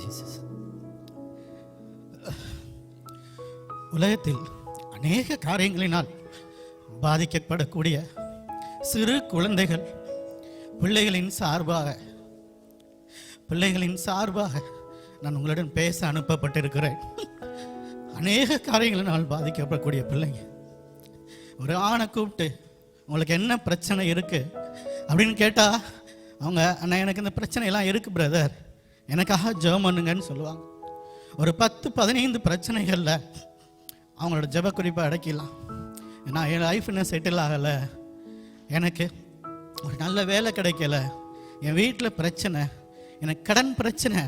Jesus. உலகத்தில் அநேக காரியங்களினால் பாதிக்கப்படக்கூடிய சிறு குழந்தைகள் பிள்ளைகளின் சார்பாக பிள்ளைகளின் சார்பாக நான் உங்களுடன் பேச அனுப்பப்பட்டிருக்கிறேன். அநேக காரியங்களினால் பாதிக்கப்படக்கூடிய பிள்ளைங்க. ஒரு ஆணை கூப்பிட்டு உங்களுக்கு என்ன பிரச்சனை இருக்குது அப்படின்னு கேட்டால் அவங்க அண்ணா எனக்கு இந்த பிரச்சனையெல்லாம் இருக்குது பிரதர் எனக்காக ஜெபம் பண்ணுங்கன்னு சொல்லுவாங்க. ஒரு பத்து பதினைந்து பிரச்சனைகளில் அவங்களோட ஜெப குறிப்பை அடக்கிடலாம். ஏன்னா என் லைஃப் இன்னும் செட்டில் ஆகலை. எனக்கு ஒரு நல்ல வேலை கிடைக்கல. என் வீட்டில் பிரச்சனை. எனக்கு கடன் பிரச்சனை.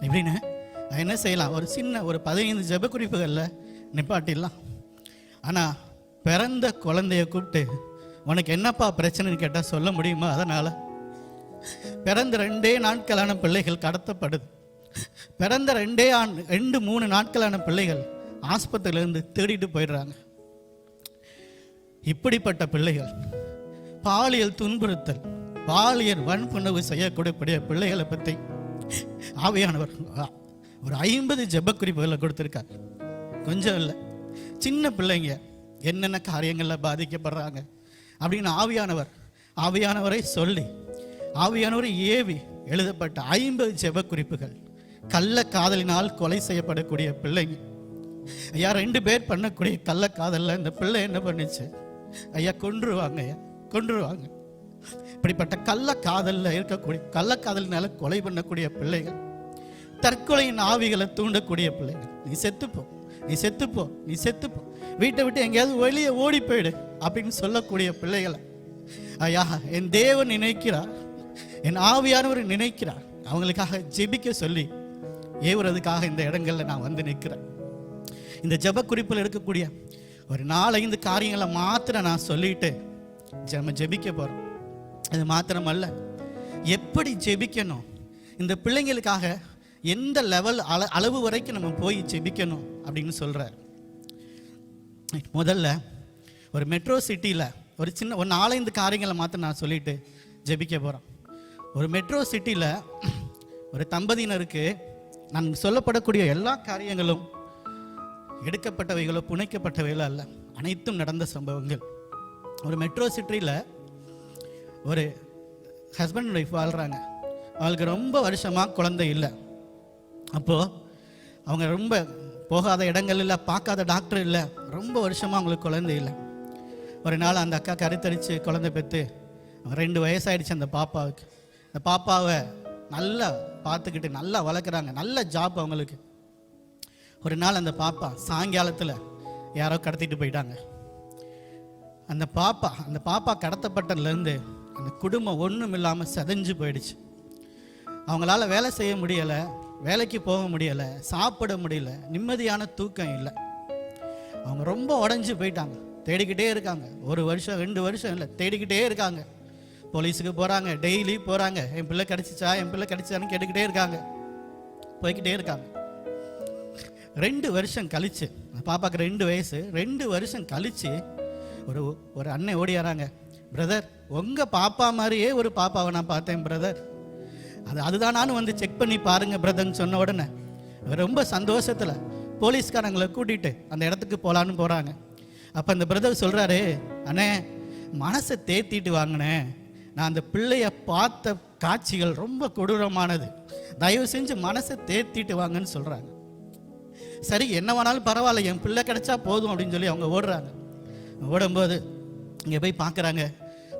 எப்படின்னு நான் என்ன செய்யலாம்? ஒரு சின்ன ஒரு பதினைந்து ஜெப குறிப்புகளில் நிப்பாட்டிடலாம். ஆனால் பிறந்த குழந்தைய கூப்பிட்டு உனக்கு என்னப்பா பிரச்சனைன்னு கேட்டால் சொல்ல முடியுமா? அதனால் பிறந்த ரெண்டே நாட்களான பிள்ளைகள் கடத்தப்படுது. பிறந்த ரெண்டே ஆண் ரெண்டு மூணு நாட்களான பிள்ளைகள் ஆஸ்பத்திரியிலேருந்து தேடிட்டு போயிடுறாங்க. இப்படிப்பட்ட பிள்ளைகள் பாலியல் துன்புறுத்தல் பாலியல் வன்புணர்வு செய்யக்கூடிய பிள்ளைகளை பற்றி ஆவியானவர் ஒரு ஐம்பது ஜெப குறிப்புகளை கொடுத்துருக்கார். கொஞ்சம் இல்லை சின்ன பிள்ளைங்க என்னென்ன காரியங்களில் பாதிக்கப்படுறாங்க அப்படின்னு ஆவியானவர் ஆவியானவரை சொல்லி ஆவியானவர் ஏவி எழுதப்பட்ட ஐம்பது ஜெப குறிப்புகள் கள்ள காதலினால் கொலை செய்யப்படக்கூடிய பிள்ளைங்க ஐயா ரெண்டு பேர் பண்ணக்கூடிய கள்ள காதலில் இந்த பிள்ளை என்ன பண்ணுச்சு? ஐயா கொன்றுவாங்க ஐயா கொன்றுவாங்க இப்படிப்பட்ட கள்ள காதலில் இருக்கக்கூடிய கள்ள காதலினால கொலை பண்ணக்கூடிய பிள்ளைகள். தற்கொலையின் ஆவிகளை தூண்டக்கூடிய பிள்ளைகள். நீ செத்துப்போ நீ செத்துப்போ நீ செத்துப்போ வீட்டை விட்டு எங்கேயாவது வெளியே ஓடி போயிடு அப்படின்னு சொல்லக்கூடிய பிள்ளைகளை. ஐயா என் தேவன் நினைக்கிறார். என் ஆவியானவர் நினைக்கிறார். அவங்களுக்காக ஜெபிக்க சொல்லி ஏவுறதுக்காக இந்த இடங்களில் நான் வந்து நிற்கிறேன். இந்த ஜெப குறிப்பில் இருக்கக்கூடிய ஒரு நாலஞ்சு காரியங்களை மாத்திரம் நான் சொல்லிட்டு நம்ம ஜெபிக்க போகிறோம் அது மாத்திரமல்ல. எப்படி ஜெபிக்கணும்? இந்த பிள்ளைங்களுக்காக எந்த லெவல் அள அளவு வரைக்கும் நம்ம போய் ஜெபிக்கணும் அப்படின்னு சொல்கிறார் முதல்ல ஒரு மெட்ரோ சிட்டியில் ஒரு சின்ன ஒரு நாலஞ்சு காரியங்களை மாத்திரம் நான் சொல்லிட்டு ஜெபிக்க போகிறோம் ஒரு மெட்ரோ சிட்டியில் ஒரு தம்பதியினருக்கு நான் சொல்லப்படக்கூடிய எல்லா காரியங்களும் எடுக்கப்பட்டவைகளோ புனைக்கப்பட்டவைகளோ அல்ல. அனைத்தும் நடந்த சம்பவங்கள். ஒரு மெட்ரோ சிட்டியில் ஒரு ஹஸ்பண்ட் ஒய்ஃப் வாழ்கிறாங்க அவளுக்கு ரொம்ப வருஷமாக குழந்தை இல்லை. அப்போது அவங்க ரொம்ப போகாத இடங்கள் இல்லை பார்க்காத டாக்டர் இல்லை. ரொம்ப வருஷமாக அவங்களுக்கு குழந்தை இல்லை. ஒரு நாள் அந்த அக்கா கருத்தரித்து குழந்தை பெற்று ரெண்டு வயசாயிடுச்சு அந்த பாப்பாவுக்கு. அந்த பாப்பாவை நல்லா பார்த்துக்கிட்டு நல்லா வளர்க்குறாங்க. நல்ல ஜாப் அவங்களுக்கு. ஒரு நாள் அந்த பாப்பா சாயங்காலத்தில் யாரோ கடத்திட்டு போயிட்டாங்க. அந்த பாப்பா அந்த பாப்பா கடத்தப்பட்டதுலேருந்து அந்த குடும்பம் ஒன்றும் இல்லாமல் செதஞ்சு போயிடுச்சு. அவங்களால வேலை செய்ய முடியலை வேலைக்கு போக முடியலை சாப்பிட முடியல நிம்மதியான தூக்கம் இல்லை. அவங்க ரொம்ப உடஞ்சி போயிட்டாங்க. தேடிக்கிட்டே இருக்காங்க. ஒரு வருஷம் ரெண்டு வருஷம் இல்லை தேடிக்கிட்டே இருக்காங்க. போலீஸுக்கு போகிறாங்க டெய்லி போகிறாங்க என் பிள்ளை கிடச்சிச்சா? என் பிள்ளை கிடச்சிச்சான்னு கேட்டுக்கிட்டே இருக்காங்க. போய்கிட்டே இருக்காங்க. ரெண்டு வருஷம் கழிச்சு பாப்பாவுக்கு பாப்பாக்கு ரெண்டு வயசு ரெண்டு வருஷம் கழிச்சு ஒரு ஒரு அண்ணன் ஓடியாராங்க. பிரதர் உங்கள் பாப்பா மாதிரியே ஒரு பாப்பாவை நான் பார்த்தேன் பிரதர். அது அதுதான் நானும் வந்து செக் பண்ணி பாருங்க பிரதர்னு சொன்ன உடனே ரொம்ப சந்தோஷத்தில் போலீஸ்காரங்களை கூட்டிகிட்டு அந்த இடத்துக்கு போகலான்னு போகிறாங்க அப்போ அந்த பிரதர் சொல்கிறாரு அண்ணே மனசை தேத்திட்டு வாங்கினேன். நான் அந்த பிள்ளையை பார்த்த காட்சிகள் ரொம்ப கொடூரமானது. தயவு செஞ்சு மனசை தேத்திட்டு வாங்கன்னு சொல்கிறாங்க சரி என்ன வேணாலும் பரவாயில்ல என் பிள்ளை கிடைச்சா போதும் அப்படின்னு சொல்லி அவங்க ஓடுறாங்க. ஓடும்போது இங்கே போய் பார்க்குறாங்க.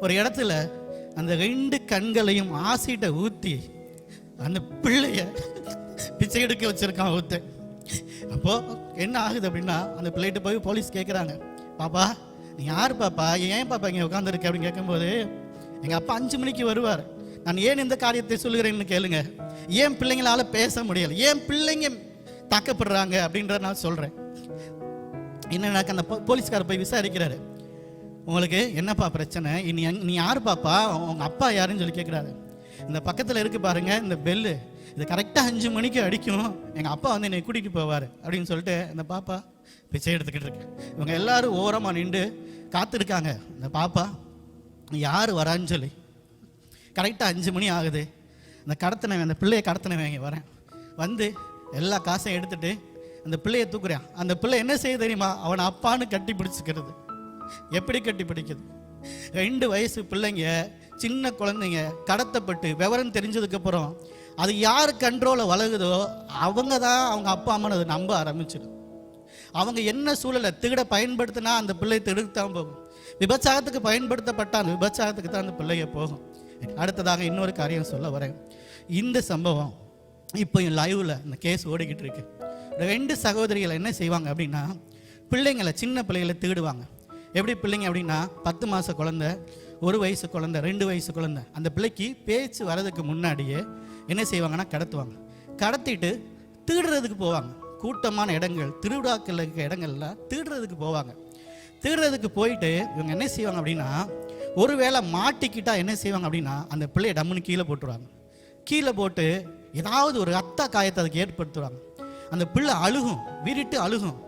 ஒரு இடத்துல அந்த ரெண்டு கண்களையும் ஆசிட்டை ஊற்றி அந்த பிள்ளைய பிச்சை எடுக்க வச்சுருக்கான் ஊத்த அப்போது என்ன ஆகுது அப்படின்னா அந்த பிள்ளைகிட்ட போய் போலீஸ் கேட்குறாங்க பாப்பா நீ யார் பாப்பா? ஏன் பாப்பா இங்கே உட்காந்துருக்க அப்படின்னு கேட்கும்போது எங்கள் அப்பா அஞ்சு மணிக்கு வருவார். நான் ஏன் இந்த காரியத்தை சொல்லுகிறேன்னு கேளுங்க. ஏன் பிள்ளைங்களால பேச முடியல? ஏன் பிள்ளைங்க தாக்கப்படுறாங்க அப்படின்றத நான் சொல்கிறேன் என்னன்னாக்க அந்த போலீஸ்கார போய் விசாரிக்கிறாரு. உங்களுக்கு என்னப்பா பிரச்சனை? நீ நீ யார் பாப்பா? உங்க அப்பா யாருன்னு சொல்லி கேட்குறாரு இந்த பக்கத்தில் இருக்கு பாருங்க இந்த பெல்லு. இது கரெக்டாக அஞ்சு மணிக்கு அடிக்கும். எங்கள் அப்பா வந்து என்னை கூட்டிகிட்டு போவார் அப்படின்னு சொல்லிட்டு இந்த பாப்பா பிச்சை எடுத்துக்கிட்டு இருக்கு இவங்க எல்லாரும் ஓரமாக நின்று காத்திருக்காங்க. இந்த பாப்பா யார் வரான்னு சொல்லி. கரெக்டாக அஞ்சு மணி ஆகுது. அந்த கடத்தினவன் அந்த பிள்ளையை கடத்தினவன் இங்கே வரேன். வந்து எல்லா காசையும் எடுத்துட்டு அந்த பிள்ளையை தூக்குறான். அந்த பிள்ளை என்ன செய்ய தெரியுமா? அவனை அப்பான்னு கட்டி பிடிச்சிக்கிறது. எப்படி கட்டி பிடிக்குது? ரெண்டு வயசு பிள்ளைங்க சின்ன குழந்தைங்க கடத்தப்பட்டு விவரம் தெரிஞ்சதுக்கப்புறம் அது யார் கண்ட்ரோலில் வளருதோ அவங்க தான் அவங்க அப்பா அம்மனை அதை நம்ப ஆரம்பிச்சிடும். அவங்க என்ன சூழலை திகிட பயன்படுத்தினா அந்த பிள்ளை திருடுத்தான் போகும். விபச்சாரத்துக்கு பயன்படுத்தப்பட்ட அந்த விபச்சாரத்துக்கு தான் அந்த பிள்ளைய போகும். அடுத்ததாக இன்னொரு காரியம் சொல்ல வரேன். இந்த சம்பவம் இப்போ என் லைவில் இந்த கேஸ் ஓடிக்கிட்டு இருக்கு. ரெண்டு சகோதரிகள் என்ன செய்வாங்க அப்படின்னா பிள்ளைங்களை சின்ன பிள்ளைகளை தேடுவாங்க. எப்படி பிள்ளைங்க அப்படின்னா பத்து மாத குழந்தை ஒரு வயசு குழந்தை ரெண்டு வயசு குழந்தை. அந்த பிள்ளைக்கு பேச்சு வர்றதுக்கு முன்னாடியே என்ன செய்வாங்கன்னா கடத்துவாங்க. கடத்திட்டு திருடுறதுக்கு போவாங்க. கூட்டமான இடங்கள் திருவிழாக்கள் இருக்க இடங்கள்லாம் திருடுறதுக்கு போவாங்க. திருடுறதுக்கு போயிட்டு இவங்க என்ன செய்வாங்க அப்படின்னா ஒருவேளை மாட்டிக்கிட்டா என்ன செய்வாங்க அப்படின்னா அந்த பிள்ளைய டம்முன்னு கீழே போட்டுருவாங்க. கீழே போட்டு ஏதாவது ஒரு ரத்த காயத்தை அதுக்கு ஏற்படுத்துவாங்க. அந்த பிள்ளை அழுகும் விரிட்டு அழுகும்.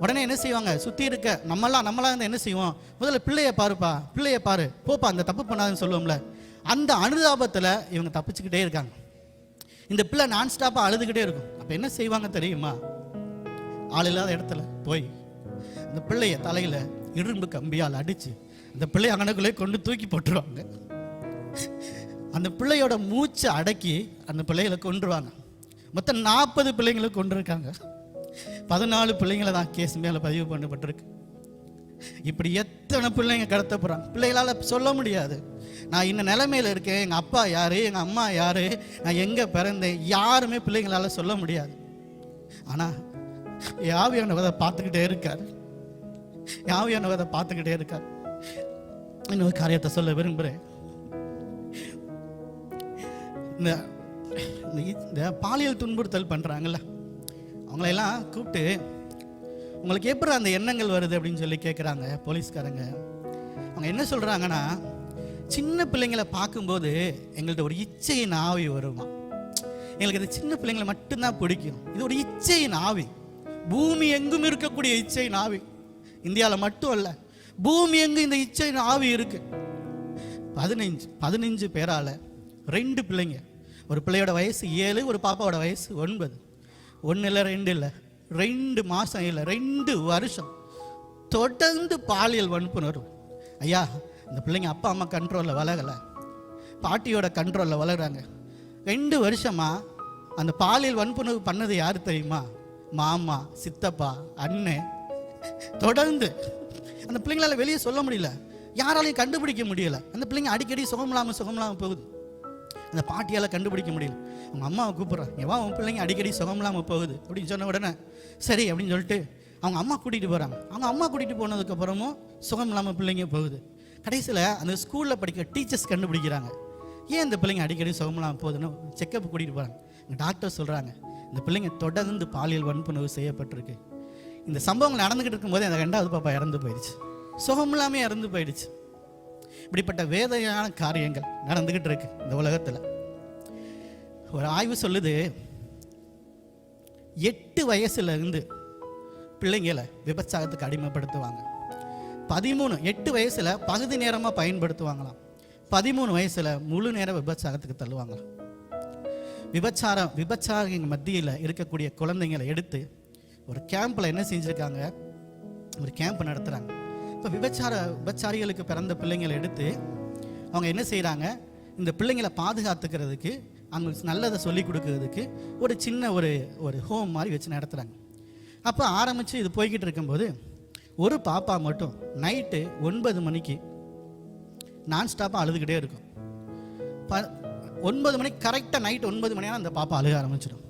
உடனே என்ன செய்வாங்க? சுற்றி இருக்க நம்மளாம் நம்மளாம் இருந்தால் என்ன செய்வோம்? முதல்ல பிள்ளைய பாருப்பா பிள்ளைய பாரு. போப்பா அந்த தப்பு பண்ணாதுன்னு சொல்லுவோம்ல. அந்த அனுதாபத்தில் இவங்க தப்பிச்சுக்கிட்டே இருக்காங்க. இந்த பிள்ளை நான் ஸ்டாப்பாக அழுதுகிட்டே இருக்கும். அப்போ என்ன செய்வாங்க தெரியுமா? ஆள் இல்லாத இடத்துல போய் அந்த பிள்ளைய தலையில் இரும்பு கம்பியால் அடித்து அந்த பிள்ளைய அங்கனக்குள்ளே கொண்டு தூக்கி போட்டுருவாங்க. அந்த பிள்ளையோட மூச்சை அடக்கி அந்த பிள்ளைகளை கொன்றுவாங்க. மொத்தம் நாற்பது பிள்ளைங்களை கொண்டிருக்காங்க பதினாலு பிள்ளைங்களை தான் கேஸ் மேலே பதிவு பண்ணப்பட்டிருக்கு. இப்படி எத்தனை பிள்ளைங்க கடத்தப்படுறாங்க பிள்ளைகளால் சொல்ல முடியாது. நான் இந்த நிலைமையில் இருக்கேன். எங்கள் அப்பா யார்? எங்கள் அம்மா யார்? நான் எங்கே பிறந்தேன்? யாருமே பிள்ளைங்களால் சொல்ல முடியாது. ஆனால் யாவியானவதை பார்த்துக்கிட்டே இருக்கார். யாவியானவதை பார்த்துக்கிட்டே இருக்கார். இன்னொரு காரியத்தை சொல்ல விரும்புகிறேன் இந்த இந்த பாலியல் துன்புறுத்தல் பண்ணுறாங்கல்ல அவங்களையெல்லாம் கூப்பிட்டு உங்களுக்கு எப்படி அந்த எண்ணங்கள் வருது? அப்படின்னு சொல்லி கேட்குறாங்க போலீஸ்காரங்க. அவங்க என்ன சொல்கிறாங்கன்னா சின்ன பிள்ளைங்களை பார்க்கும்போது எங்கள்கிட்ட ஒரு இச்சையின் ஆவி வருமா? எங்களுக்கு இந்த சின்ன பிள்ளைங்களை மட்டும்தான் பிடிக்கும். இது ஒரு இச்சையின் ஆவி. பூமி எங்கும் இருக்கக்கூடிய இச்சையின் ஆவி. இந்தியாவில் மட்டும் அல்ல பூமி எங்கு இந்த இச்சையின் ஆவி இருக்கு? பதினஞ்சு பதினஞ்சு பேரால ரெண்டு பிள்ளைங்க. ஒரு பிள்ளையோட வயசு ஏழு ஒரு பாப்பாவோட வயசு ஒன்பது. ஒன்று இல்லை ரெண்டு இல்லை ரெண்டு மாதம் இல்லை ரெண்டு வருஷம். தொடர்ந்து பாலியல் வன்புணர்வு. ஐயா இந்த பிள்ளைங்க அப்பா அம்மா கண்ட்ரோலில் வளரலை. பாட்டியோட கண்ட்ரோலில் வளர்கிறாங்க ரெண்டு வருஷமா அந்த பாலியல் வன்புணர்வு பண்ணது யார் தெரியுமா? மாமா சித்தப்பா அண்ணன் தொடர்ந்து. அந்த பிள்ளைங்களால வெளியே சொல்ல முடியல. யாராலையும் கண்டுபிடிக்க முடியல. அந்த பிள்ளைங்க அடிக்கடி சுகமில்லாமல் சுகமில்லாமல் போகுது. அந்த பாட்டியால் கண்டுபிடிக்க முடியல. அவங்க அம்மாவை கூப்பிட்றான். எவா உன் பிள்ளைங்க அடிக்கடி சுகமில்லாமல் போகுது? அப்படின்னு சொன்ன உடனே சரி அப்படின்னு சொல்லிட்டு அவங்க அம்மா கூட்டிகிட்டு போகிறாங்க அவங்க அம்மா கூட்டிகிட்டு போனதுக்கப்புறமும் சுகம் இல்லாமல் பிள்ளைங்க போகுது. கடைசியில் அந்த ஸ்கூலில் படிக்கிற டீச்சர்ஸ் கண்டுபிடிக்கிறாங்க. ஏன் இந்த பிள்ளைங்க அடிக்கடி சுகமில்லாமல் போகுதுன்னு செக்கப் கூட்டிகிட்டு போகிறாங்க டாக்டர் சொல்கிறாங்க இந்த பிள்ளைங்க தொடர்ந்து பாலியல் வன்புணர்வு செய்யப்பட்டிருக்கு. இந்த சம்பவங்கள் நடந்துக்கிட்டு இருக்கும்போது அந்த ரெண்டாவது பாப்பா இறந்து போயிடுச்சு. சுகம் இல்லாமல் இறந்து போயிடுச்சு. இப்படிப்பட்ட வேதனையான காரியங்கள் நடந்துக்கிட்டு இருக்கு இந்த உலகத்தில். ஒரு ஆய்வு சொல்லுது எட்டு வயசுலேருந்து பிள்ளைங்களை விபச்சாரத்துக்கு அடிமைப்படுத்துவாங்க. பதிமூணு எட்டு வயசில் பகுதி நேரமாக பயன்படுத்துவாங்களாம். பதிமூணு வயசுல முழு நேரம் விபச்சாரத்துக்கு தள்ளுவாங்களாம். விபச்சாரம் விபச்சாரிங்க மத்தியில் இருக்கக்கூடிய குழந்தைங்களை எடுத்து ஒரு கேம்பில் என்ன செஞ்சுருக்காங்க? ஒரு கேம்ப் நடத்துகிறாங்க இப்போ விபச்சார விபச்சாரிகளுக்கு பிறந்த பிள்ளைங்களை எடுத்து அவங்க என்ன செய்கிறாங்க இந்த பிள்ளைங்களை பாதுகாத்துக்கிறதுக்கு அவங்களுக்கு நல்லதை சொல்லி கொடுக்கறதுக்கு ஒரு சின்ன ஒரு ஒரு ஹோம் மாதிரி வச்சு நடத்துகிறாங்க அப்போ ஆரம்பித்து இது போய்கிட்டு இருக்கும்போது ஒரு பாப்பா மட்டும் நைட்டு ஒன்பது மணிக்கு நான் ஸ்டாப்பாக அழுதுகிட்டே இருக்கும். ப ஒன்பது மணிக்கு கரெக்டாக நைட் ஒன்பது மணியான அந்த பாப்பா அழுக ஆரம்பிச்சிடும்.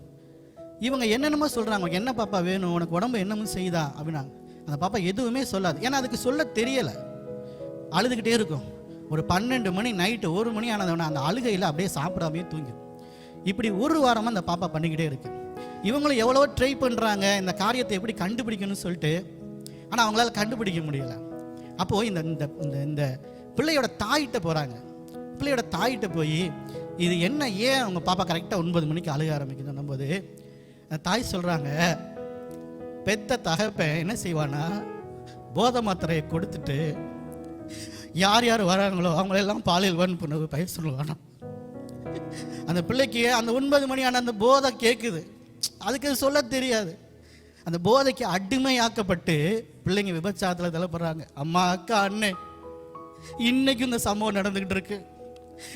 இவங்க என்னென்னமோ சொல்கிறாங்க உனக்கு என்ன பாப்பா வேணும்? உனக்கு உடம்பு என்னமோ செய்தா அப்படின்னாங்க. அந்த பாப்பா எதுவுமே சொல்லாது. ஏன்னா அதுக்கு சொல்ல தெரியலை. அழுதுகிட்டே இருக்கும். ஒரு பன்னெண்டு மணி நைட்டு ஒரு மணி ஆனதுனா அந்த அழுகையில் அப்படியே சாப்பிடாமே தூங்கிடும். இப்படி ஒரு வாரமாக அந்த பாப்பா பண்ணிக்கிட்டே இருக்கு. இவங்களும் எவ்வளோ ட்ரை பண்ணுறாங்க இந்த காரியத்தை எப்படி கண்டுபிடிக்கணும்னு சொல்லிட்டு ஆனால் அவங்களால கண்டுபிடிக்க முடியல. அப்போது இந்த இந்த இந்த இந்த பிள்ளையோட தாயிட்ட போகிறாங்க பிள்ளையோட தாயிட்ட போய் இது என்ன ஏன் அவங்க பாப்பா கரெக்டாக ஒன்பது மணிக்கு அழுக ஆரம்பிக்குதுன்னும் போது தாய் சொல்கிறாங்க பெத்த தகப்பன் என்ன செய்வானா போதை மாத்திரையை கொடுத்துட்டு யார் யார் வராங்களோ அவங்களெல்லாம் பாலியல் வன்புணர்வு பயிர் சொல்லுவானா? அந்த பிள்ளைக்கு அந்த ஒன்பது மணியான அந்த போதை கேட்குது அதுக்கு சொல்ல தெரியாது. அந்த போதைக்கு அடிமையாக்கப்பட்டு பிள்ளைங்க விபச்சாரத்தில் தலைப்படுறாங்க அம்மா அக்கா அண்ணே இன்னைக்கும் இந்த சம்பவம் நடந்துக்கிட்டு இருக்கு.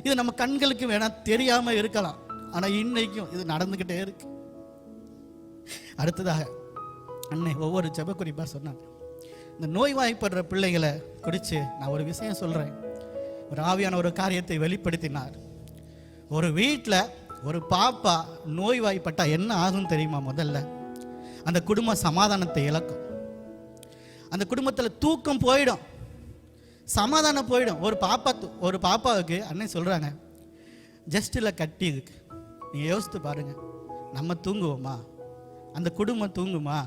இது நம்ம கண்களுக்கு வேணால் தெரியாமல் இருக்கலாம். ஆனால் இன்னைக்கும் இது நடந்துக்கிட்டே இருக்குது அடுத்ததாக அன்னை ஒவ்வொரு ஜெப குறிப்பா சொன்னாங்க இந்த நோய்வாய்ப்படுற பிள்ளைகளை குறித்து நான் ஒரு விஷயம் சொல்கிறேன் ஒரு ஆவியான ஒரு காரியத்தை வெளிப்படுத்தினார். ஒரு வீட்டில் ஒரு பாப்பா நோய்வாய்ப்பட்டால் என்ன ஆகும் தெரியுமா முதல்ல? அந்த குடும்ப சமாதானத்தை இழக்கும். அந்த குடும்பத்தில் தூக்கம் போயிடும். சமாதானம் போயிடும். ஒரு பாப்பா ஒரு பாப்பாவுக்கு அண்ணன் சொல்கிறாங்க ஜஸ்ட்டில் கட்டி இருக்கு. நீங்கள் யோசித்து பாருங்கள் நம்ம தூங்குவோமா? அந்த குடும்பம் தூங்குமா?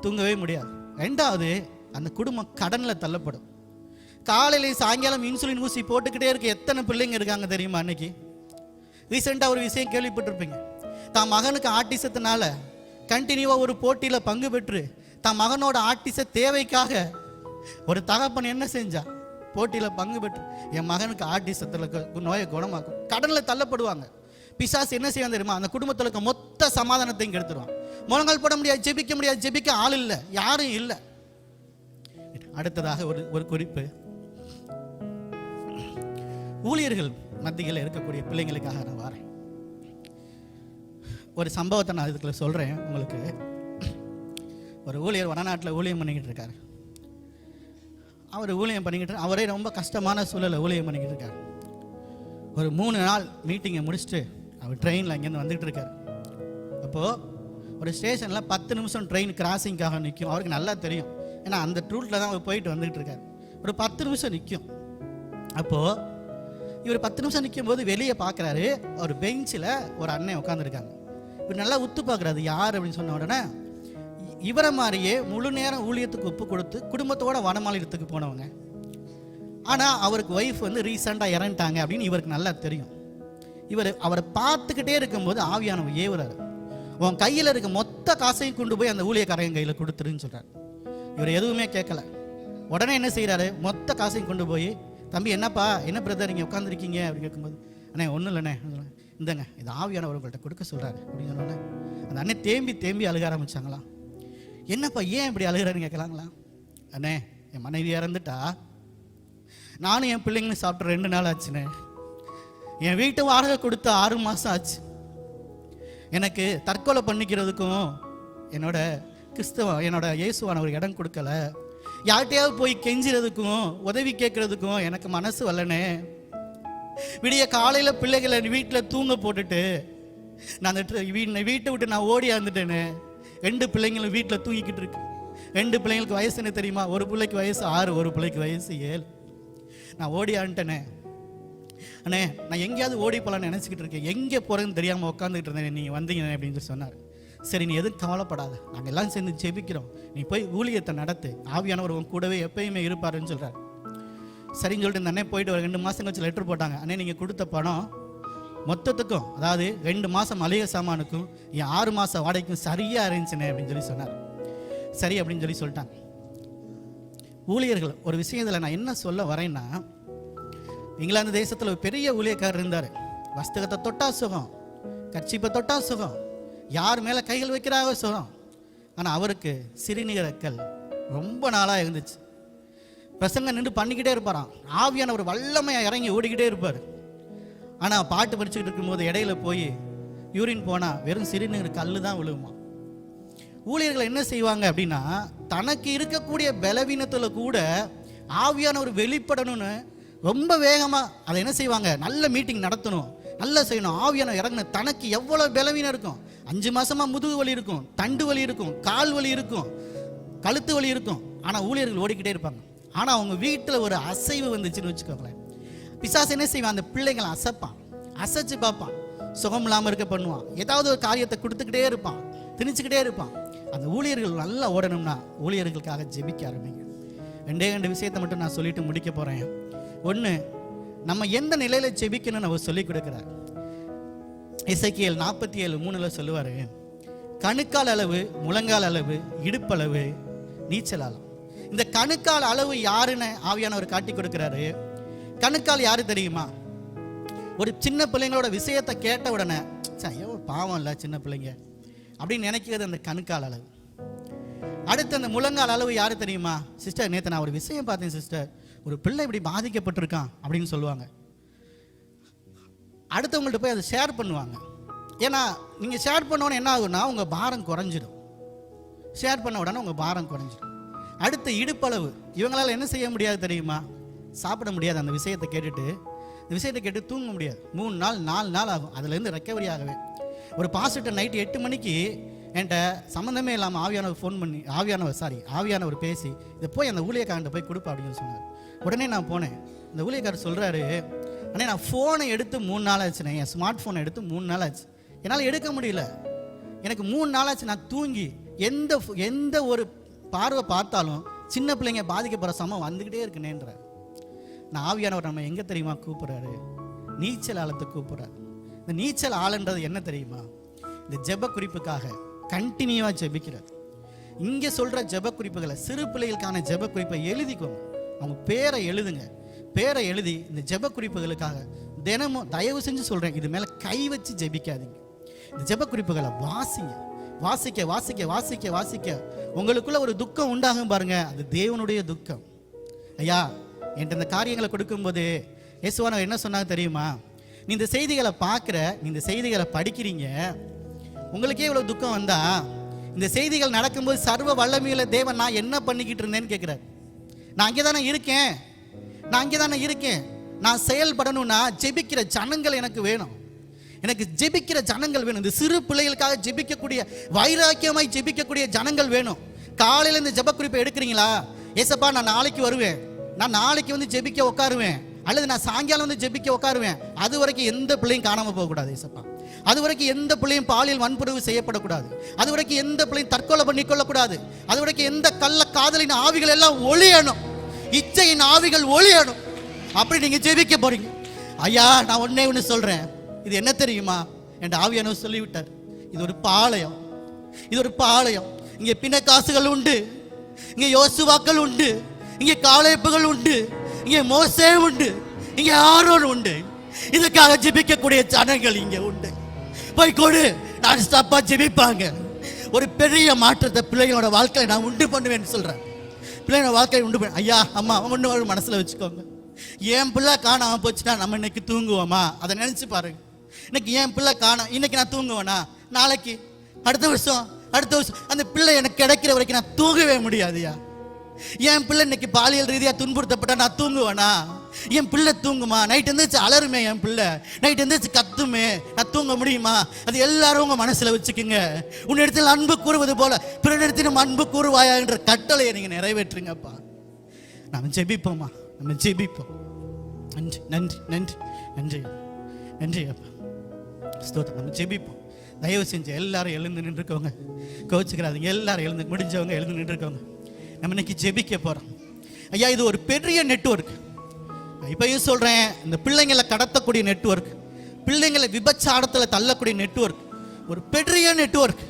தூங்கவே முடியாது. ரெண்டாவது அந்த குடும்பம் கடனில் தள்ளப்படும். காலையில் சாயங்காலம் இன்சுலின் ஊசி போட்டுக்கிட்டே இருக்க எத்தனை பிள்ளைங்க இருக்காங்க தெரியுமா அன்னைக்கு? ரீசெண்டாக ஒரு விஷயம் கேள்விப்பட்டிருப்பீங்க. தான் மகனுக்கு ஆட்டிசத்தினால கண்டினியூவாக ஒரு போட்டியில் பங்கு பெற்று தான் மகனோட ஆட்டிச தேவைக்காக ஒரு தகப்பன் என்ன செஞ்சா? போட்டியில் பங்கு பெற்று என் மகனுக்கு ஆட்டிசத்தில் நோயை குணமாக்கும். கடனில் தள்ளப்படுவாங்க. பிசாசு என்ன செய்வான் தெரியுமா? அந்த குடும்பத்தில் இருக்க மொத்த சமாதானத்தையும் கெடுத்துருவான். முழங்கால் போட முடியாது ஜெபிக்க முடியாது ஜெபிக்க ஆள் இல்லை. யாரும் இல்லை. அடுத்ததாக ஒரு ஒரு குறிப்பு. ஊழியர்கள் மத்தியில் இருக்கக்கூடிய பிள்ளைங்களுக்காக நான் வரேன். ஒரு சம்பவத்தை நான் இதுக்குள்ள சொல்கிறேன் உங்களுக்கு. ஒரு ஊழியர் வடநாட்டில் ஊழியம் பண்ணிக்கிட்டு இருக்கார். அவர் ஊழியம் பண்ணிக்கிட்டு அவரே ரொம்ப கஷ்டமான சூழலில் ஊழியம் பண்ணிக்கிட்டு இருக்கார். ஒரு மூணு நாள் மீட்டிங்கை முடிச்சுட்டு அவர் ட்ரெயினில் அங்கேருந்து வந்துகிட்டு இருக்காரு. அப்போது ஒரு ஸ்டேஷனில் பத்து நிமிஷம் ட்ரெயின் கிராசிங்காக நிற்கும் அவருக்கு நல்லா தெரியும். ஏன்னா அந்த ரூட்டில் தான் அவர் போயிட்டு வந்துகிட்டு இருக்காரு. ஒரு பத்து நிமிஷம் நிற்கும் அப்போது இவர் பத்து நிமிஷம் நிற்கும் போது வெளியே பார்க்குறாரு. ஒரு பெஞ்சில் ஒரு அண்ணன் உட்காந்துருக்காங்க இவர் நல்லா உத்து பார்க்குறாரு. யார் அப்படின்னு சொன்ன உடனே இவரை மாதிரியே முழு நேரம் ஊழியத்துக்கு ஒப்பு கொடுத்து குடும்பத்தோட வடமாநிலத்துக்கு போனவங்க. ஆனால் அவருக்கு ஒய்ஃப் வந்து ரீசெண்டாக இறந்துட்டாங்க அப்படின்னு இவருக்கு நல்லா தெரியும். இவர் அவரை பார்த்துக்கிட்டே இருக்கும்போது ஆவியானவர் ஏவுறாரு. உன் கையில் இருக்க மொத்த காசையும் கொண்டு போய் அந்த ஊழியக்காரங்க கையில் கொடுத்துருன்னு சொல்கிறார் இவர் எதுவுமே கேட்கல. உடனே என்ன செய்கிறாரு மொத்த காசையும் கொண்டு போய் தம்பி என்னப்பா? என்ன பிரதர் நீங்கள் உட்காந்துருக்கீங்க அப்படின்னு கேட்கும்போது அண்ணே ஒன்றும் இல்லைண்ணே. இந்தங்க இது ஆவியானவர் உங்கள்கிட்ட கொடுக்க சொல்கிறாரு அப்படின்னு சொன்னோன்னே அந்த அண்ணன் தேம்பி தேம்பி அழுக ஆரம்பிச்சாங்களாம் என்னப்பா ஏன் இப்படி அழுகிறாருன்னு கேட்கலாங்களா? அண்ணே என் மனைவி இறந்துட்டா. நானும் என் பிள்ளைங்களும் சாப்பிட்டு ரெண்டு நாள் ஆச்சுண்ணே. என் வீட்டு வாடகை கொடுத்த ஆறு மாதம் ஆச்சு. எனக்கு தற்கொலை பண்ணிக்கிறதுக்கும் என்னோட கிறிஸ்தவ என்னோட இயேசுவான ஒரு இடம் கொடுக்கல. யார்கிட்டையாவது போய் கெஞ்சுறதுக்கும் உதவி கேட்கறதுக்கும் எனக்கு மனசு வரலனே விடிய காலையில் பிள்ளைகளை வீட்டில் தூங்க போட்டுட்டு நான் அந்த வீ- வீட்டை விட்டு நான் ஓடி ஆந்துட்டேனே ரெண்டு பிள்ளைங்களும் வீட்டில் தூங்கிக்கிட்டு இருக்கு. ரெண்டு பிள்ளைங்களுக்கு வயசு என்ன தெரியுமா? ஒரு பிள்ளைக்கு வயசு ஆறு ஒரு பிள்ளைக்கு வயசு ஏழு. நான் ஓடி ஆன்ட்டேனே அண்ணே நான் எங்கேயாவது ஓடி போகலான்னு நினச்சிக்கிட்டு இருக்கேன். எங்கே போகிறேன்னு தெரியாமல் உட்காந்துக்கிட்டு இருந்தேன் நீங்கள் வந்தீங்க அப்படின்னு சொல்லி சொன்னார். சரி நீ எதுவும் கவலைப்படாத. நாங்கள் எல்லாம் சேர்ந்து ஜெபிக்கிறோம். நீ போய் ஊழியத்தை நடத்து. ஆவியானவர் உன் கூடவே எப்பயுமே இருப்பாருன்னு சொல்கிறார் சரின்னு சொல்லிட்டு இந்த அண்ணே போயிட்டு ஒரு ரெண்டு மாதம் கழிச்சு லெட்டர் போட்டாங்க. அண்ணே நீங்கள் கொடுத்த பணம் மொத்தத்துக்கும் அதாவது ரெண்டு மாதம் மளிகை சாமானுக்கும் என் ஆறு மாதம் வாடகைக்கும் சரியாக இருந்துச்சுண்ணே அப்படின்னு சொல்லி சொன்னார். சரி அப்படின்னு சொல்லி சொல்லிட்டாங்க. ஊழியர்கள் ஒரு விஷயத்தில் நான் என்ன சொல்ல வரேன்னா இங்கிலாந்து தேசத்தில் ஒரு பெரிய ஊழியக்காரர் இருந்தார். வஸ்தகத்தை தொட்டா சுகம் கட்சிப்பை தொட்டா சுகம் யார் மேலே கைகள் வைக்கிறாக சுகம். ஆனால் அவருக்கு சிறுநீரக்கல் ரொம்ப நாளாக இருந்துச்சு. பிரசங்கம் நின்று பண்ணிக்கிட்டே இருப்பாராம். ஆவியானவர் வல்லமையாக இறங்கி ஓடிக்கிட்டே இருப்பார். ஆனால் பாட்டு படிச்சுக்கிட்டு இருக்கும்போது இடையில போய் யூரின் போனால் வெறும் சிறுநீர் கல் தான் விழுகுமா ஊழியர்கள் என்ன செய்வாங்க அப்படின்னா தனக்கு இருக்கக்கூடிய பலவீனத்தில் கூட ஆவியானவர் வெளிப்படணும்னு ரொம்ப வேகமாக அதை என்ன செய்வாங்க? நல்ல மீட்டிங் நடத்தணும். நல்லா செய்யணும். ஆவியான இறங்கணும் தனக்கு எவ்வளோ பலவீனம் இருக்கும்? அஞ்சு மாதமாக முதுகு வலி இருக்கும் தண்டு வலி இருக்கும் கால் வலி இருக்கும் கழுத்து வலி இருக்கும். ஆனால் ஊழியர்கள் ஓடிக்கிட்டே இருப்பாங்க. ஆனால் அவங்க வீட்டில் ஒரு அசைவு வந்துச்சுன்னு வச்சுக்கோங்களேன். பிசாசு என்ன செய்வான்? அந்த பிள்ளைங்களை அசைப்பான். அசைச்சு பார்ப்பான். சுகம் இல்லாமல் இருக்க பண்ணுவான். ஏதாவது ஒரு காரியத்தை கொடுத்துக்கிட்டே இருப்பான். திணிச்சுக்கிட்டே இருப்பான். அந்த ஊழியர்கள் நல்லா ஓடணும்னா ஊழியர்களுக்காக ஜெபிக்க ஆரம்பிங்க. ரெண்டே ரெண்டு விஷயத்தை மட்டும் நான் சொல்லிட்டு முடிக்க போகிறேன் ஒன்று நம்ம எந்த நிலையில் ஜெபிக்கணும்னு அவர் சொல்லிக் கொடுக்குறார். இசைக்கியல் நாற்பத்தி ஏழு மூணில் சொல்லுவார் கணுக்கால் அளவு முழங்கால் அளவு இடுப்பளவு நீச்சல் அளவு இந்த கணுக்கால் அளவு யாருன்னு ஆவியானவர் காட்டி கொடுக்குறாரு. கணுக்கால் யாரு தெரியுமா? ஒரு சின்ன பிள்ளைங்களோட விஷயத்தை கேட்ட உடனே ஐயோ பாவம் இல்லை சின்ன பிள்ளைங்க. அப்படின்னு நினைக்கிறது அந்த கணுக்கால் அளவு. அடுத்து அந்த முழங்கால் அளவு யாரு தெரியுமா? சிஸ்டர் நேற்று நான் ஒரு விஷயம் பார்த்தேன் சிஸ்டர். ஒரு பிள்ளை இப்படி பாதிக்கப்பட்டிருக்கான் அப்படின்னு சொல்லுவாங்க. அடுத்தவங்கள்ட்ட போய் அதை ஷேர் பண்ணுவாங்க. ஏன்னா நீங்கள் ஷேர் பண்ணோன்னு என்ன ஆகும்னா உங்கள் பாரம் குறைஞ்சிடும். ஷேர் பண்ண உடனே உங்கள் பாரம் குறைஞ்சிடும். அடுத்த இடுப்பளவு இவங்களால் என்ன செய்ய முடியாது தெரியுமா? சாப்பிட முடியாது. அந்த விஷயத்தை கேட்டுட்டு இந்த விஷயத்தை கேட்டு தூங்க முடியாது. மூணு நாள் நாலு நாள் ஆகும். அதுலேருந்து ரெக்கவரி ஆகவே. ஒரு பாசிட்டர் நைட்டு எட்டு மணிக்கு என்கிட்ட சம்மந்தமே இல்லாமல் ஆவியானவர் ஃபோன் பண்ணி ஆவியானவர் சாரி ஆவியானவர் பேசி இதை போய் அந்த ஊழியக்காரன்ட்ட போய் கொடுப்பா அப்படின்னு சொன்னார். உடனே நான் போனேன். இந்த ஊழியக்காரர் சொல்கிறாரு அண்ணே நான் ஃபோனை எடுத்து மூணு நாள் ஆச்சுண்ணே என் ஸ்மார்ட் ஃபோனை எடுத்து மூணு நாள் ஆச்சு. என்னால் எடுக்க முடியல. எனக்கு மூணு நாளாச்சு நான் தூங்கி எந்த ஃபு- எந்த ஒரு பார்வை பார்த்தாலும் சின்ன பிள்ளைங்க பாதிக்கப்படுற சமம் வந்துக்கிட்டே இருக்குனேன்ற நான் ஆவியானவர் நம்ம எங்கே தெரியுமா கூப்பிட்றாரு? நீச்சல் ஆழத்தை கூப்பிட்றாரு. இந்த நீச்சல் ஆளுன்றது என்ன தெரியுமா? இந்த ஜெப குறிப்புக்காக கண்டினியூவாக ஜெபிக்கிறது இங்கே சொல்கிற ஜெப குறிப்புகளை சிறு பிள்ளைகளுக்கான ஜெப குறிப்பை எழுதிக்கோங்க. அவங்க பேரை எழுதுங்க. பேரை எழுதி இந்த ஜெப குறிப்புகளுக்காக தினமும் தயவு செஞ்சு சொல்கிறேன் இது மேலே கை வச்சு ஜெபிக்காதீங்க. இந்த ஜெப குறிப்புகளை வாசிங்க. வாசிக்க வாசிக்க வாசிக்க வாசிக்க. உங்களுக்குள்ள ஒரு துக்கம் உண்டாகும் பாருங்க. அது தேவனுடைய துக்கம். ஐயா என்கிட்ட இந்த காரியங்களை கொடுக்கும்போது இயேசுவானவர் என்ன சொன்னாங்க தெரியுமா? நீ இந்த செய்திகளை பார்க்குற நீ இந்த செய்திகளை படிக்கிறீங்க. உங்களுக்கே இவ்வளோ துக்கம் வந்தா இந்த செய்திகள் நடக்கும்போது சர்வ வல்லமையில தேவன் நான் என்ன பண்ணிக்கிட்டு இருந்தேன்னு கேட்குறாரு. நான் அங்கே தானே இருக்கேன்? நான் அங்கே தானே இருக்கேன்? நான் செயல்படணும்னா ஜெபிக்கிற ஜனங்கள் எனக்கு வேணும். எனக்கு ஜெபிக்கிற ஜனங்கள் வேணும். இந்த சிறு பிள்ளைகளுக்காக ஜெபிக்கக்கூடிய வைராக்கியமாய் ஜெபிக்கக்கூடிய ஜனங்கள் வேணும். காலையில் இந்த ஜெபக்குறிப்பை எடுக்கிறீங்களா? ஏசப்பா நான் நாளைக்கு வருவேன். நான் நாளைக்கு வந்து ஜெபிக்க உட்காருவேன். அல்லது நான் சாயங்காலம் வந்து ஜெபிக்க உட்காருவேன். அது வரைக்கும் எந்த பிள்ளையும் காணாம போகக்கூடாது ஏசப்பா. அது வரைக்கும் எந்த பிள்ளையும் பாலியல் வன்புறவு செய்யப்படக்கூடாது. அது வரைக்கும் எந்த பிள்ளையும் தற்கொலை பண்ணிக்கொள்ளக்கூடாது. அது வரைக்கும் எந்த கள்ள காதலின் ஆவிகள் எல்லாம் ஒளியணும். இச்சையின் ஆவிகள் ஒளியணும் அப்படி நீங்க ஜெபிக்க போறீங்க. ஐயா நான் ஒன்னே ஒன்று சொல்றேன். இது என்ன தெரியுமா? என் ஆவியானவர் சொல்லிவிட்டார். இது ஒரு பாளையம். இது ஒரு பாளையம். இங்கே பிணக்காசுகள் உண்டு. இங்கே யோசுவாக்கள் உண்டு. இங்கே காளையப்புகள் உண்டு. இங்கே மோசே உண்டு. இங்கே ஆரோன் உண்டு. இதுக்காக ஜெபிக்கக்கூடிய ஜனங்கள் இங்கே உண்டு. போய் கொடு. நான் ஸ்டாப்பா ஜெபிப்பாங்க. ஒரு பெரிய மாற்றத்தை பிள்ளைகளோட வாழ்க்கையை நான் உண்டு பண்ணுவேன்னு சொல்றேன். பிள்ளைங்க வாழ்க்கையை உண்டு பண்ண ஐயா அம்மா ஒன்று ஒரு மனசில் வச்சுக்கோங்க. என் பிள்ளை காணாமல் போச்சுன்னா நம்ம இன்னைக்கு தூங்குவோமா? அதை நினச்சி பாருங்க. இன்னைக்கு என் பிள்ளை காணும் இன்னைக்கு நான் தூங்குவேனா? நாளைக்கு அடுத்த வருஷம் அடுத்த வருஷம் அந்த பிள்ளை எனக்கு கிடைக்கிற வரைக்கும் நான் தூங்கவே முடியாதுயா என் பிள்ளை இன்னைக்கு பாலியல் ரீதியாக துன்புறுத்தப்பட்டா நான் தூங்குவேனா? என் பிள்ளை தூங்குமா? நைட் எந்திரிச்சு அலருமே என் பிள்ளை. நைட் எந்திரிச்சு கத்துமே. நான் தூங்க முடியுமா? அது எல்லாரும் உங்க மனசுல வச்சுக்குங்க. உன்னிடத்தில் அன்பு கூறுவது போல பிறனிடத்திலும் அன்பு கூறுவாயா என்ற கட்டளையை நீங்க நிறைவேற்றுங்கப்பா. நாம ஜெபிப்போமா நம்ம ஜெபிப்போம். நன்றி நன்றி நன்றி நன்றி நன்றி அப்பா ஸ்தோத்தம் நம்ம ஜெபிப்போம். தயவு செஞ்சு எல்லாரும் எழுந்து நின்றுக்கோங்க. கோச்சுக்கிறாதீங்க எல்லாரும் எழுந்து முடிஞ்சவங்க எழுந்து நின்றுக்கோங்க. நம்ம இன்னைக்கு ஜெபிக்க போகிறோம் ஐயா இது ஒரு பெரிய நெட்வொர்க் இப்பயும் சொல்கிறேன் இந்த பிள்ளைங்களை கடத்தக்கூடிய நெட்வொர்க் பிள்ளைங்களை விபச்சாரத்தில் தள்ளக்கூடிய நெட்வொர்க் ஒரு பெரிய நெட்வொர்க்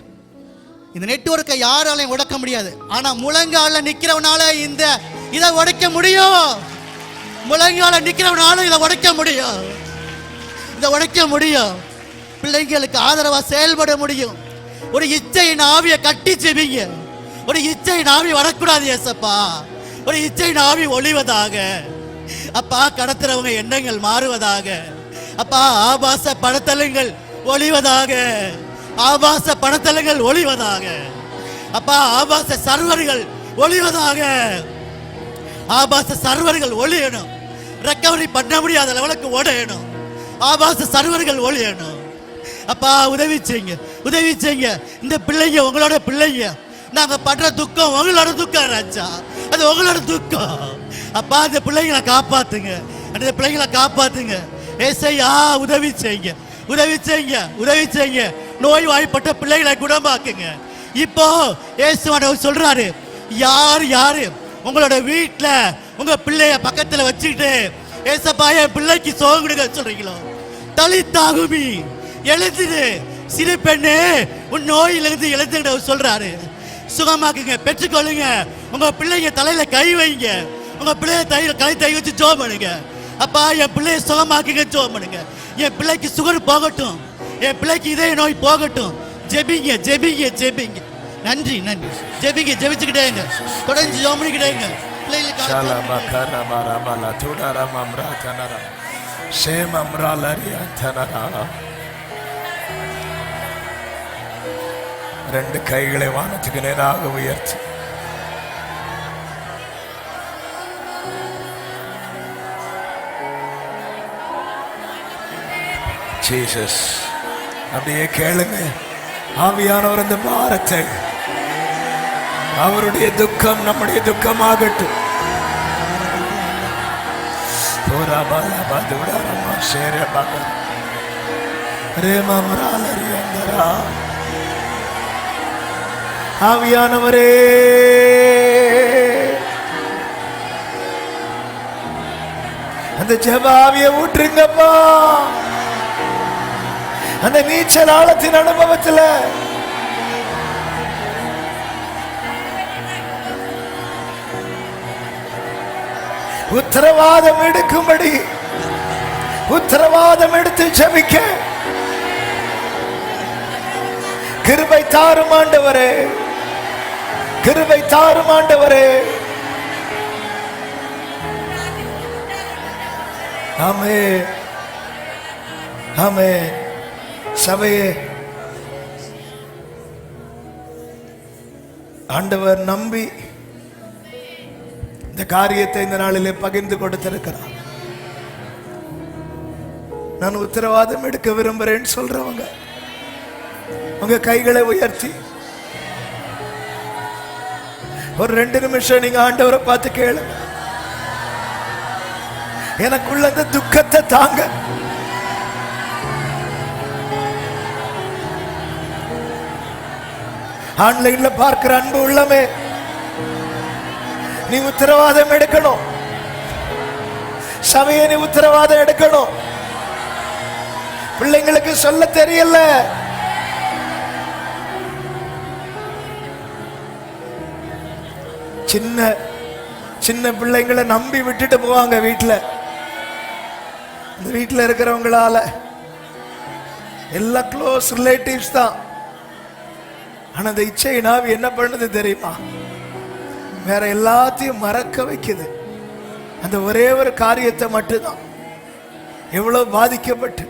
இந்த நெட்வொர்க்கை யாராலையும் உடக்க முடியாது. ஆனா முழங்கால நிக்கிறவனால இந்த இதை உடைக்க முடியும். முழங்கால நிக்கிறவனால இதை உடைக்க முடியும். இதை உடைக்க முடியும். பிள்ளைங்களுக்கு ஆதரவா செயல்பட முடியும். ஒரு இச்சையின் ஆவியை கட்டி செவிங்க ஒரு இச்சை நாவி வரக்கூடாது ஏசப்பா ஒரு இச்சை நாவி ஒளிவதாக. அப்பா கடத்துறவங்க எண்ணங்கள் மாறுவதாக. அப்பா ஆபாச படத்தலங்கள் ஒளிவதாக. ஆபாச படத்தலங்கள் ஒளிவதாக. அப்பா ஆபாச சர்வர்கள் ஒளிவதாக. ஆபாச சர்வர்கள் ஒளியணும். ரெக்கவரி பண்ண முடியாத லெவலுக்கு ஓடையணும் ஆபாச சர்வர்கள் ஒளியணும். அப்பா உதவி செய்யுங்க. உதவி செய்யுங்க. இந்த பிள்ளைங்க உங்களோட பிள்ளைங்க. நாங்க படுற துக்கம் உங்களோட துக்கம் ராஜா. அது உங்களோட துக்கம். அப்பா அந்த பிள்ளைங்களை காப்பாத்துங்க. அந்த பிள்ளைங்களை காப்பாத்துங்க. ஏசையா உதவி செய்யுங்க. உதவி செய்யுங்க. உதவி செய்யுங்க. நோய் வாய்ப்பட்ட பிள்ளைகளை குணமாக்குங்க. இப்போ ஏசுவானவர் சொல்றாரு யார் யாரு? உங்களோட வீட்டில் உங்க பிள்ளைய பக்கத்துல வச்சுக்கிட்டு ஏசப்பா என் பிள்ளைக்கு சோகம் கொடுக்க சொல்றீங்களோ? தலித்தாகுமி எழுந்துடு சிறு பெண்ணு உன் நோயிலிருந்து அவர் சொல்றாரு. சுகமாக்குங்க பெற்றுக்கொள்ளுங்க. உங்க பிள்ளைங்க தலையில கை வைங்க. உங்க பிள்ளைய தையில கை தை வச்சு ஜோம் பண்ணுங்க. அப்பா என் பிள்ளைய சுகமாக்குங்க ஜோம் பண்ணுங்க. என் பிள்ளைக்கு சுகர் போகட்டும். என் பிள்ளைக்கு இதய நோய் போகட்டும். ஜெபிங்க ஜெபிங்க ஜெபிங்க. நன்றி நன்றி. ஜெபிங்க ஜெபிச்சுக்கிட்டேங்க தொடர்ந்து ஜோமனிக்கிட்டேங்க பிள்ளைகளுக்கு Shalabakarabarabala tudaramamratanara. Shemamralariyantanara. ரெண்டு கைகளை வானத்துக்கு நேராக உயர்த்தி. ஜீசஸ் அப்படியே கேளுங்க. ஆவியானவர் அந்த பாரத்தை. அவருடைய துக்கம் நம்முடைய துக்கமாகட்டும். ஓரா பாலா பாதுடா ரமா ஷேர பாகா ரேமா மராலரி அந்தரா. ஆவியானவரே. அந்த ஜப ஆவிய ஊற்றுங்கப்பா. அந்த நீச்சல் ஆழத்தின் அனுபவத்துல. உத்தரவாதம் எடுக்கும்படி உத்தரவாதம் எடுத்து ஜபிக்க. கிருபை தாரும் ஆண்டவரே. கிருபை தாரும் ஆண்டவரே. ஆமே. ஆமே. சபையே. ஆண்டவர் நம்பி இந்த காரியத்தை இந்த நாளிலே பகிர்ந்து கொடுத்திருக்கிறார். நான் உத்தரவாதம் எடுக்க விரும்புறேன்னு சொல்றவங்க உங்க கைகளை உயர்த்தி ஒரு ரெண்டு நிமிஷம் நீங்க ஆண்டவரை பார்த்து கேளு. எனக்குள்ள இந்த துக்கத்தை தாங்க. ஆன்லைன்ல பார்க்கிற அன்பு உள்ளமே. நீ உத்தரவாதம் எடுக்கணும். சபையை நீ உத்தரவாதம் எடுக்கணும். பிள்ளைங்களுக்கு சொல்ல தெரியல. சின்ன சின்ன பிள்ளைங்களை நம்பி விட்டுட்டு போவாங்க வீட்டில் இந்த வீட்டில் இருக்கிறவங்களால எல்லா க்ளோஸ் ரிலேட்டிவ்ஸ் தான். ஆனால் அந்த இச்சை நாவி என்ன பண்ணுது தெரியுமா? வேற எல்லாத்தையும் மறக்க வைக்குது. அந்த ஒரே ஒரு காரியத்தை மட்டும்தான். எவ்வளவு பாதிக்கப்பட்டு.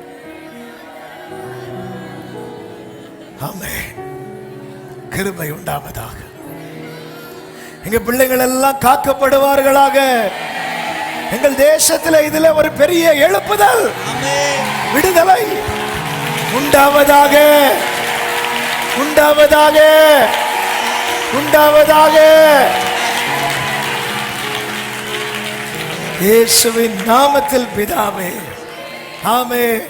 ஆமே கிருபை உண்டாவதாக. எங்க பிள்ளைகள் எல்லாம் காக்கப்படுவார்களாக. எங்கள் தேசத்துல இதுல ஒரு பெரிய எழுப்புதல். விடுதலை. உண்டாவதாக. உண்டாவதாக. உண்டாவதாக. இயேசுவின் நாமத்தில் பிதாவே. ஆமே